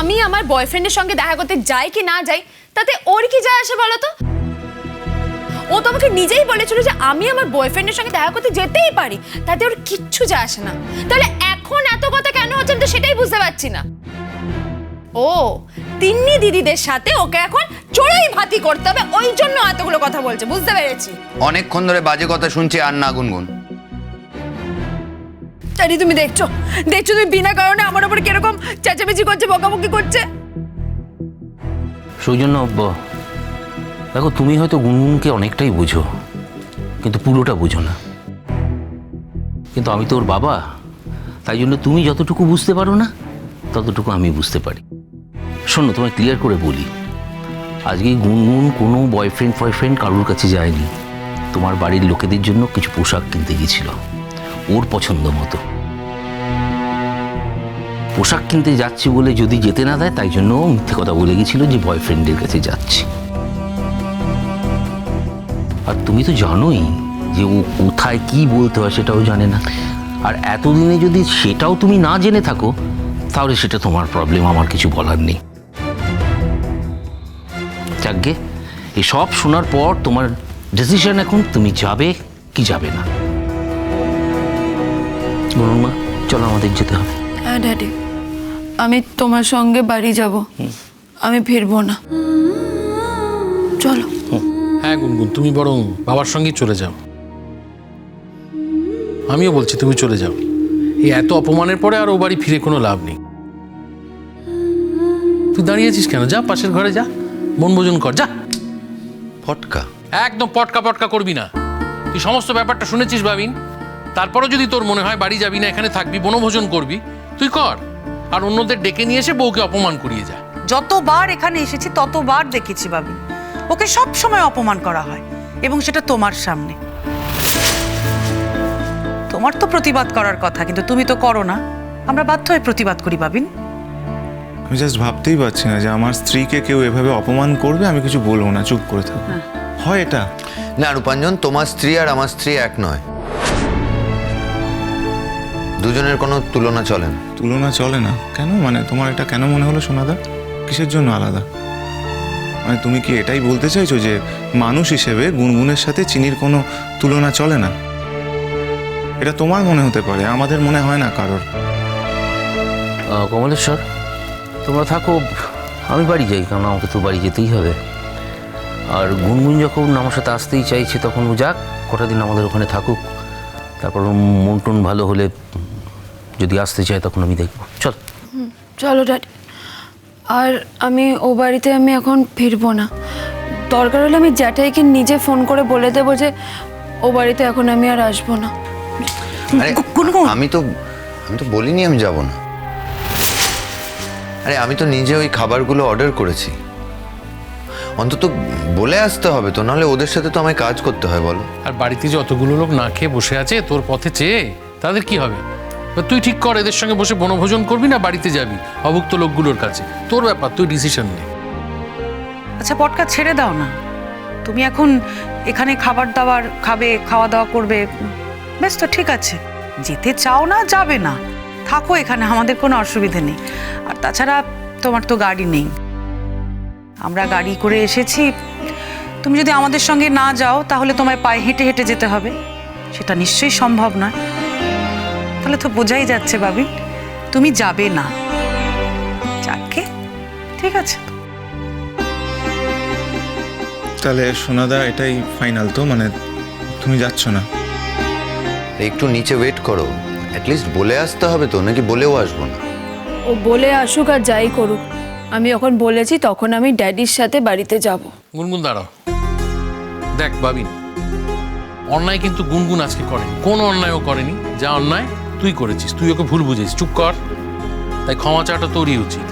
আমি আমার বয়ফ্রেন্ডের সঙ্গে দেখা করতে যাই কি না যাই, তাতে ওর কি যায় আসে বলো তো? ও তো আমাকে নিজেই বলেছিল যে আমি আমার বয়ফ্রেন্ডের সঙ্গে দেখা করতে যেতেই পারি, তাতে ওর কিচ্ছু যায় আসে না। তাহলে এখন এত কথা কেন হচ্ছে তো সেটাই বুঝতে পারছি না। ও, তিন্নি দিদিদের সাথে ওকে এখন চড়াই ভাতি করতে হবে, ওই জন্য এতগুলো কথা বলছে, বুঝতে পেরেছি। অনেকক্ষণ ধরে বাজে কথা শুনছি আর না গুনগুন। আরে তুমি দেখছ। দেখছ তুমি বিনা কারণে আমার উপর কীরকম চেঁচামেচি করছে, বকাবকি করছে? সৌজন্য দেখো, তুমি হয়তো গুনগুনকে অনেকটাই বুঝো, কিন্তু পুরোটা বুঝো না। কিন্তু আমি তো ওর বাবা, তাই জন্য তুমি যতটুকু বুঝতে পারো না, ততটুকু আমি বুঝতে পারি। শোনো, তোমায় ক্লিয়ার করে বলি, আজকে গুনগুন কোনো বয়ফ্রেন্ড ফয়ফ্রেন্ড কারুর কাছে যায়নি। তোমার বাড়ির লোকেদের জন্য কিছু পোশাক কিনতে গিয়েছিল। ওর পছন্দ মতো। পোশাক কিনতে যাচ্ছি বলে যদি যেতে না দেয়, তাই জন্য মিথ্যে কথা বলে গেছিল যে বয়ফ্রেন্ডের কাছে যাচ্ছি। আর তুমি তো জানোই যে ও কোথায় কি বলতে হয় সেটাও জানে না। আর এতদিনে যদি সেটাও তুমি না জেনে থাকো, তাহলে সেটা তোমার প্রবলেম আমার কিছু বলার নেই। যাকগে এই সব শোনার পর তোমার ডিসিশন এখন তুমি যাবে কি যাবে না। বলুন মা চলো আমাদের যেতে হবে। হ্যাঁ ড্যাডি। আমি তোমার সঙ্গে বাড়ি যাব। আমি ফিরবো না। চলো। হ্যাঁ গুনগুন তুমি বরং বাবার সঙ্গেই চলে যাও। আমিও বলছি তুমি চলে যাও। এই এত অপমানের পরে আর ও বাড়ি ফিরে কোনো লাভ নেই। তুই দাঁড়িয়েছিস কেন? যা পাশের ঘরে যা। বনভোজন কর যা। ফটকা। একদম পটকা পটকা করবি না। তুই সমস্ত ব্যাপারটা শুনেছিস ভাবিন? তারপরও যদি তোর মনে হয় বাড়ি যাবি না এখানে থাকবি বনভোজন করবি তুই কর। আর অন্যদের ডেকে নিয়ে এসে বউকে অপমান করিয়ে যা। যতবার এখানে এসেছি ততবার দেখেছি ভাবি ওকে সব সময় অপমান করা হয় এবং সেটা তোমার সামনে। তোমার তো প্রতিবাদ করার কথা কিন্তু তুমি তো করো না। আমরা বাধ্য হয়ে প্রতিবাদ করি ভাবিন আমি জাস্ট ভাবতেই পারছি না যে আমার স্ত্রীকে কেউ এভাবে অপমান করবে আমি কিছু বলব না চুপ করে থাকব। হয় এটা? না রূপাঞ্জন তোমার স্ত্রী আর আমার স্ত্রী এক নয়। দুজনের কোনো তুলনা চলে না। তুলনা চলে না? কেন? মানে তোমার এটা কেন মনে হলো সোনাদা? কিসের জন্য আলাদা? মানে তুমি কি এটাই বলতে চাইছো যে মানুষ হিসেবে গুনগুনের সাথে চিনির কোনো তুলনা চলে না? এটা তোমার মনে হতে পারে আমাদের মনে হয় না কারোর। কমলেশ্বর তোমরা থাকো আমি বাড়ি যাই কারণ আমাকে তো বাড়ি যেতেই হবে। আর গুনগুন যখন আমার সাথে আসতেই চাইছে তখন যাক কটা দিন আমাদের ওখানে থাকুক। তারপর মন টন ভালো হলে যদি আসতে চায় তখন আমি দেখব। চল। চলো ড্যাডি। আর আমি ও বাড়িতে আমি এখন ফিরবো না। দরকার হলে আমি জ্যাঠাইকে নিজে ফোন করে বলে দেবো যে ও বাড়িতে এখন আমি আর আসব না। আরে। আমি তো আমি তো বলিনি আমি যাব না। আরে আমি তো নিজে ওই খাবারগুলো অর্ডার করেছি। অন্তত বলে আসতে হবে তো নাহলে ওদের সাথে তো আমায় কাজ করতে হয় বলো। আর বাড়িতে যে অতগুলো লোক না খেয়ে বসে আছে তোর পথে চেয়ে তাদের কি হবে? এবার তুই ঠিক কর এদের সঙ্গে বসে বনভোজন করবি না বাড়িতে যাবি অভুক্ত লোকগুলোর কাছে। তোর ব্যাপার তুই ডিসিশন নে। আচ্ছা পটকা ছেড়ে দাও না। তুমি এখন এখানে খাবার দাবার খাবে খাওয়া দাওয়া করবে। বেশ তো ঠিক আছে। যেতে চাও না যাবে না। থাকো এখানে আমাদের কোনো অসুবিধে নেই। আর তাছাড়া তোমার তো গাড়ি নেই। আমরা গাড়ি করে এসেছি। তুমি যদি আমাদের সঙ্গে না যাও তাহলে তোমায় পায়ে হেঁটে হেঁটে যেতে হবে। সেটা নিশ্চয়ই সম্ভব নয়। তাহলে তো বোঝাই যাচ্ছে বাবি তুমি যাবে না। যাকে? ঠিক আছে। তাহলে সোনাদা এটাই ফাইনাল তো মানে তুমি যাচ্ছ না। একটু নিচে ওয়েট করো। অ্যাটলিস্ট বলে আসতে হবে তো নাকি বলেও আসব না? ও বলে আসুক আর যাই করুক। আমি যখন বলেছি তখন আমি ড্যাডির সাথে বাড়িতে যাব। গুনগুন দাঁড়াও। দেখ বাবিন অন্যায় কিন্তু গুনগুন আজকে করেনি। কোনো অন্যায়ও করেনি। যা অন্যায় তুই করেছিস। তুই ওকে ভুল বুঝেছিস চুপ কর। তাই ক্ষমা চাওয়াটা তোরই উচিত।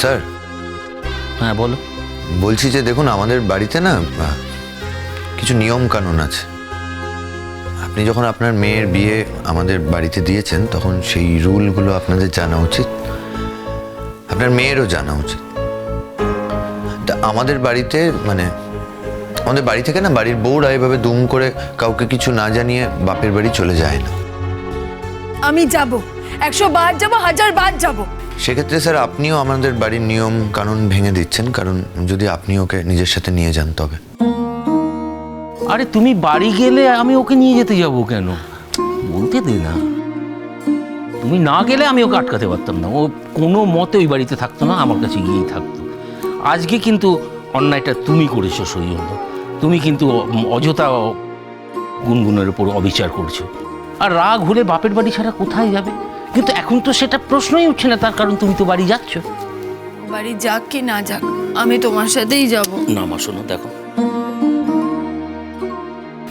স্যার। হ্যাঁ বলো। বলছি যে দেখুন আমাদের বাড়িতে না কিছু নিয়ম কানুন আছে। আপনি যখন আপনার মেয়ের বিয়ে আমাদের বাড়িতে দিয়েছেন তখন সেই রুলগুলো আপনাদের জানা উচিত। আপনার মেয়েরও জানা উচিত। তা আমাদের বাড়িতে মানে আমাদের বাড়ি থেকে না বাড়ির বউরা এভাবে দুম করে কাউকে কিছু না জানিয়ে বাপের বাড়ি চলে যায় না। আমি যাব। একশো বার যাব হাজার বার যাব। সেক্ষেত্রে স্যার আপনিও আমাদের বাড়ির নিয়ম কানুন ভেঙে দিচ্ছেন কারণ যদি আপনি ওকে নিজের সাথে নিয়ে যান তবে। আরে তুমি বাড়ি গেলে আমি ওকে নিয়ে যেতে যাব কেন? বলতে দে না। তুমি না গেলে আমি ওকে আটকাতে পারতাম না। ও কোনো মতে ওই বাড়িতে থাকতো না আমার কাছে গিয়েই থাকতো। আজকে কিন্তু অন্যায়টা তুমি করেছ সৌজন্য তুমি কিন্তু অযথা গুনগুনের উপর অবিচার করছ। আর রাগ হলে বাপের বাড়ি ছাড়া কোথায় যাবে? কিন্তু এখন তো সেটা প্রশ্নই উঠছে না তার কারণ তুমি তো বাড়ি যাচ্ছ। বাড়ি যাক কি না যাক আমি তোমার সাথেই যাব। না মা শোনো দেখো।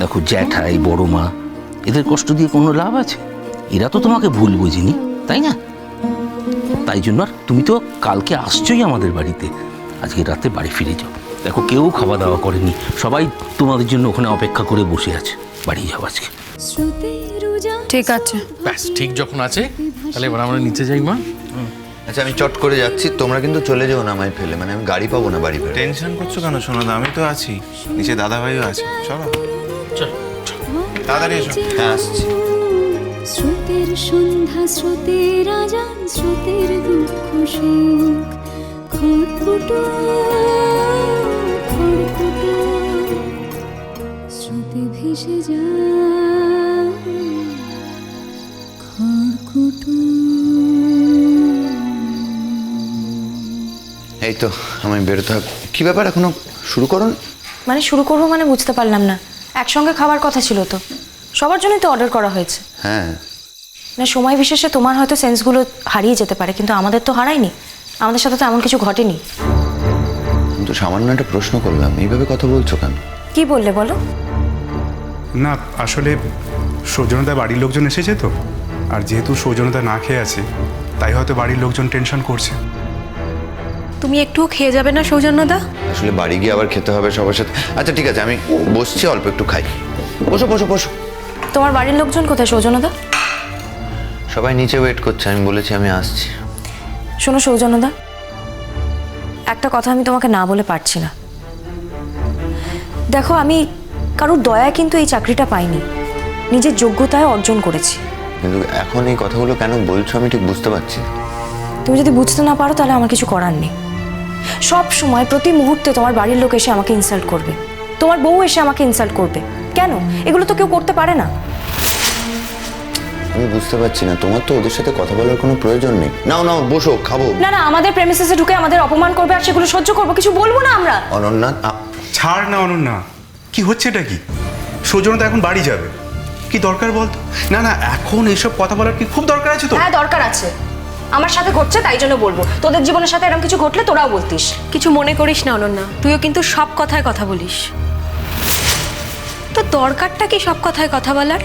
দেখো জ্যাঠাই বড় মা এদের কষ্ট দিয়ে কোনো লাভ আছে? এরা তো তোমাকে ভুল বোঝেনি তাই না? তাই জন্য আর তুমি তো কালকে আসছোই আমাদের বাড়িতে। আজকে রাতে বাড়ি ফিরে যাও। দেখো কেউ খাওয়া দাওয়া করেনি। সবাই তোমাদের জন্য ওখানে অপেক্ষা করে বসে আছে। বাড়ি যাও আজকে। ঠিক আছে। ব্যাস ঠিক যখন আছে তাহলে এবার আমরা নিচে যাই মা। আচ্ছা আমি চট করে যাচ্ছি। তোমরা কিন্তু চলে যেও না আমায় ফেলে। মানে আমি গাড়ি পাবো না বাড়ি ফেলে টেনশন করছ কেন সোনাদা? আমি তো আছি। নিচে দাদা ভাইও আছে। চলো। তাড়াতাড়ি এসো। হ্যাঁ আসছি। স্রোতের সন্ধ্যা স্রোতের আজান স্রোতের দুঃখ সুখ। খড়কুটো খড়কুটো স্রোতে ভেসে যায়। খড়কুটো এই তো আমি বেরোতে হবে। কি ব্যাপার এখনও শুরু করুন? মানে শুরু করব মানে বুঝতে পারলাম না। একসঙ্গে খাবার কথা ছিল তো। সবার জন্যই তো অর্ডার করা হয়েছে। হ্যাঁ। না সময় বিশেষে তোমার হয়তো সেন্সগুলো হারিয়ে যেতে পারে কিন্তু আমাদের তো হারায়নি। আমাদের সাথে তো এমন কিছু ঘটেনি। কিন্তু সামান্য একটা প্রশ্ন করলাম এইভাবে কথা বলছো কেন? কি বললে বলো? না আসলে সৌজনতা বাড়ির লোকজন এসেছে তো আর যেহেতু সৌজনতা না খেয়ে আছে তাই হয়তো বাড়ির লোকজন টেনশন করছে। তুমি একটুও খেয়ে যাবে না সৌজন্যদা? আসলে বাড়ি গিয়ে আবার খেতে হবে সবার সাথে। আচ্ছা ঠিক আছে আমি বসছি অল্প একটু খাই। বসো বসো বসো। তোমার বাড়ির লোকজন কোথায় সৌজন্যদা? সবাই নিচে ওয়েট করছে আমি বলেছি আমি আসছি। শোনো সৌজন্যদা একটা কথা আমি তোমাকে না বলে পারছি না। দেখো আমি কারোর দয়ায় কিন্তু এই চাকরিটা পাইনি। নিজের যোগ্যতায় অর্জন করেছি। কিন্তু এখন এই কথাগুলো কেন বলছো আমি ঠিক বুঝতে পারছি তুমি যদি বুঝতে না পারো তাহলে আমার কিছু করার নেই। সব সময় প্রতি মুহূর্তে তোমার বাড়ির লোক এসে আমাকে ইনসাল্ট করবে। তোমার বউ এসে আমাকে ইনসাল্ট করবে। কেন? এগুলো তো কেউ করতে পারে না। আমি বুঝতে পারছি না। তোমার তো ওদের সাথে কথা বলার কোনো প্রয়োজন নেই। নাও নাও বসো খাব। না না আমাদের প্রেমিসেসে ঢুকে আমাদের অপমান করবে আর সেগুলো সহ্য করব। কিছু বলব না আমরা? অনন্যা আ- ছাড় না অনন্যা। কি হচ্ছে এটা কি? সৌজনতা এখন বাড়ি যাবে। কি দরকার বলতো? না না এখন এইসব কথা বলার কি খুব দরকার আছে তো হ্যাঁ দরকার আছে। আমার সাথে ঘটছে তাই জন্য বলব। তোদের জীবনের সাথে এরকম কিছু ঘটলে তোরাও বলতিস। কিছু মনে করিস না অনন্যা। তুইও কিন্তু সব কথায় কথা বলিস। তো দরকারটা কি সব কথায় কথা বলার?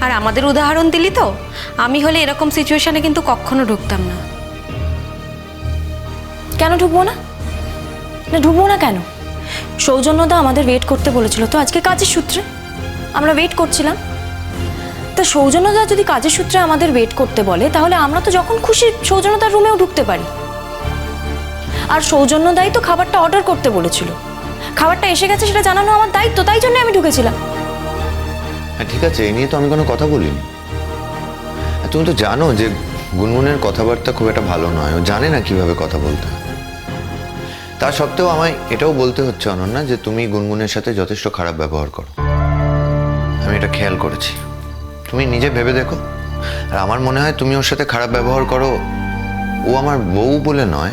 আর আমাদের উদাহরণ দিলি তো? আমি হলে এরকম সিচুয়েশনে কিন্তু কখনো ঢুকতাম না। কেন ঢুকবো না? না ঢুকবো না কেন? সৌজন্যদা আমাদের ওয়েট করতে বলেছিল। তো আজকে কাজের সূত্রে আমরা ওয়েট করছিলাম। তা সৌজন্যদা যদি কাজের সূত্রে আমাদের ওয়েট করতে বলে, তাহলে আমরা তো যখন খুশি সৌজন্যদার রুমেও ঢুকতে পারি। আর সৌজন্যদাই তো খাবারটা অর্ডার করতে বলেছিল। খাবারটা এসে গেছে সেটা জানানো আমার দায়িত্ব, তাই জন্য আমি ঢুকেছিলাম। হ্যাঁ ঠিক আছে এই নিয়ে তো আমি কোনো কথা বলিনি। তুমি তো জানো যে গুনগুনের কথাবার্তা খুব একটা ভালো নয়। ও জানে না কীভাবে কথা বলতে তা সত্ত্বেও আমায় এটাও বলতে হচ্ছে অনন্যা যে তুমি গুনগুনের সাথে যথেষ্ট খারাপ ব্যবহার করো। আমি এটা খেয়াল করেছি। তুমি নিজে ভেবে দেখো। আর আমার মনে হয় তুমি ওর সাথে খারাপ ব্যবহার করো। ও আমার বউ বলে নয়,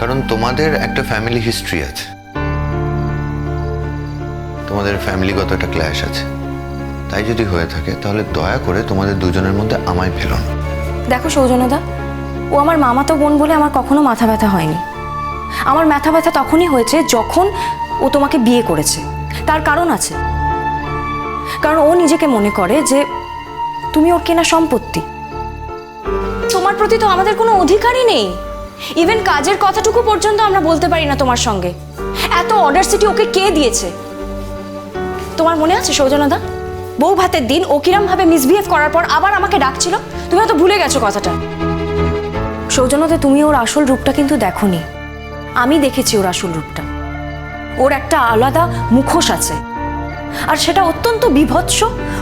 কারণ তোমাদের একটা ফ্যামিলি হিস্ট্রি আছে। তোমাদের ফ্যামিলিগত একটা ক্ল্যাশ আছে। তাই যদি হয়ে থাকে, তাহলে দয়া করে তোমাদের দুজনের মধ্যে আমায় ফেলো না। দেখো সৌজন্যদা, ও আমার মামাতো বোন বলে আমার কখনো মাথা ব্যথা হয়নি। আমার মাথা ব্যথা তখনই হয়েছে যখন ও তোমাকে বিয়ে করেছে। তার কারণ আছে। কারণ ও নিজেকে মনে করে যে তুমি ওর কেনা সম্পত্তি। তোমার প্রতি তো আমাদের কোনো অধিকারই নেই। ইভেন কাজের কথাটুকু পর্যন্ত আমরা বলতে পারি না তোমার সঙ্গে। এত অর্ডার সিটি ওকে কে দিয়েছে? তোমার মনে আছে সৌজনদা? বউ ভাতের দিন ও কিরম ভাবে মিসবিহেভ করার পর আবার আমাকে ডাকছিল? তুমি হয়তো ভুলে গেছো কথাটা। সৌজনদা, তুমি ওর আসল রূপটা কিন্তু দেখোনি। আমি দেখেছি ওর আসল রূপটা। ওর একটা আলাদা মুখোশ আছে। আর সেটা অত্যন্ত বিভৎস